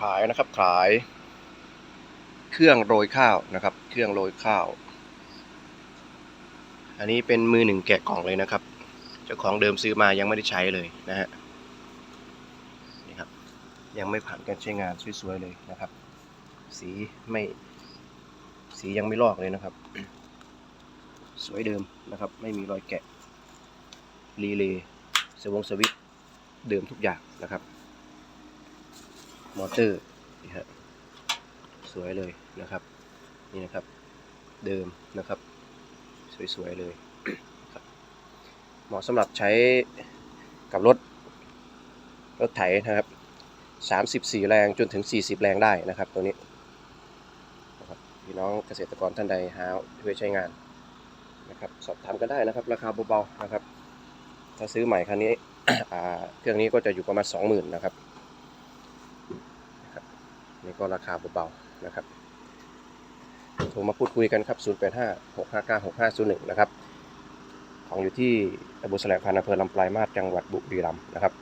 ขายนะครับขาย เครื่องโรยข้าวนะครับ เครื่องโรยข้าว อันนี้เป็นมือหนึ่งแกะกล่องเลยนะครับ เจ้าของเดิมซื้อมายังไม่ได้ใช้เลยนะฮะนี่ครับ ยังไม่ผ่านการใช้งานสวยๆเลยนะครับ สีไม่ สียังไม่ลอกเลยนะครับ สวยเดิมนะครับ ไม่มีรอยแกะรีเลย์สวงสวิตเดิมทุกอย่างนะครับ มอเตอร์นี่ฮะสวยเลยนะครับ นี่นะครับ เดิมนะครับ สวยๆเลยเหมาะสำหรับใช้กับรถ รถไถนะครับ 34 แรงจนถึง 40 แรงได้นะครับตัวนี้นะครับพี่น้องเกษตรกรท่านใดหาเพื่อใช้งานนะครับ สอบถามกันได้นะครับ ราคาเบาๆนะครับ ถ้าซื้อใหม่คันนี้เครื่องนี้ก็จะอยู่ประมาณ 20,000นะครับ นี่ก็ราคาเบาๆนะครับโทรมาพูดคุยกันครับ 085 659 6501 นะครับ ของอยู่ที่ตำบลแสลงพันธ์อำเภอลำปลายมาศจังหวัดบุรีรัมย์นะครับ